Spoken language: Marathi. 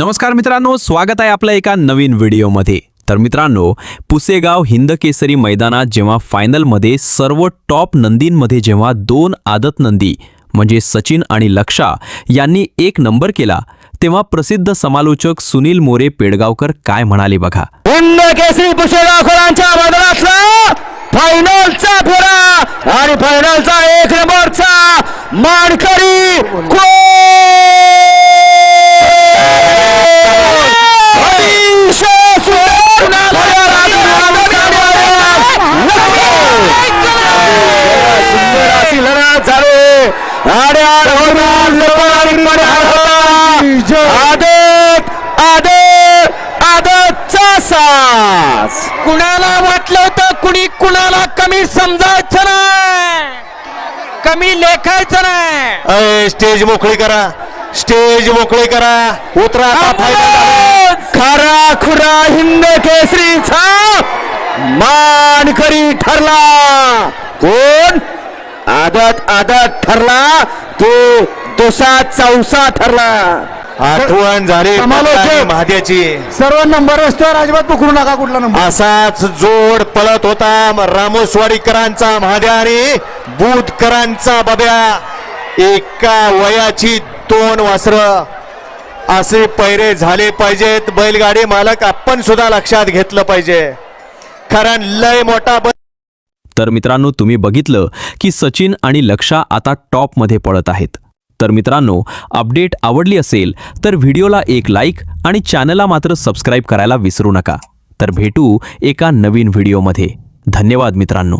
नमस्कार मित्रांनो स्वागत आहे आपलं एका नवीन व्हिडिओमध्ये. तर मित्रांनो पुसेगाव हिंद केसरी मैदानात जेव्हा फायनलमध्ये सर्व टॉप नंदींमध्ये जेव्हा दोन आदत नंदी म्हणजे सचिन आणि लक्षा यांनी एक नंबर केला तेव्हा प्रसिद्ध समालोचक सुनील मोरे पेडगावकर काय म्हणाले बघा. हिंद केसरी खोलांच्या मैदानातला फायनलचा पुरा आणि फायनलचा एक नंबरचा मानकरी आदत आदत आदतचा सास कुणाला वाटलं होतं कुणी कुणाला कमी समजायचं नाही? कमी लेखायचं नाही? स्टेज मोकळी करा. स्टेज मोकळी करा. उतरा. खरा खुरा हिंद केसरीचा. मानकरी ठरला. कोण? आदत आदत ठरला तो दुसा चौसा ठरला. आठवण झाली समालोचक. महाद्याची सर्व नंबर रस्त्यावर अजिबात पकडू नका कुठला नंबर. असाच जोड पळत होता रामोसवाडीकरांचा महाद्या आणि बुधकरांचा बब्या. एका वयाची दोन वासर. असे पैरे झाले पाहिजेत. बैलगाडी मालक आपण सुद्धा लक्षात घेतलं पाहिजे. कारण लय मोठा बै- तर मित्रांनो तुम्ही बघितलं की सचिन आणि लक्षा आता टॉपमध्ये पळत आहेत. तर मित्रांनो अपडेट आवडली असेल तर व्हिडिओला एक लाईक आणि चॅनलला मात्र सबस्क्राईब करायला विसरू नका. तर भेटू एका नवीन व्हिडिओमध्ये धन्यवाद मित्रांनो.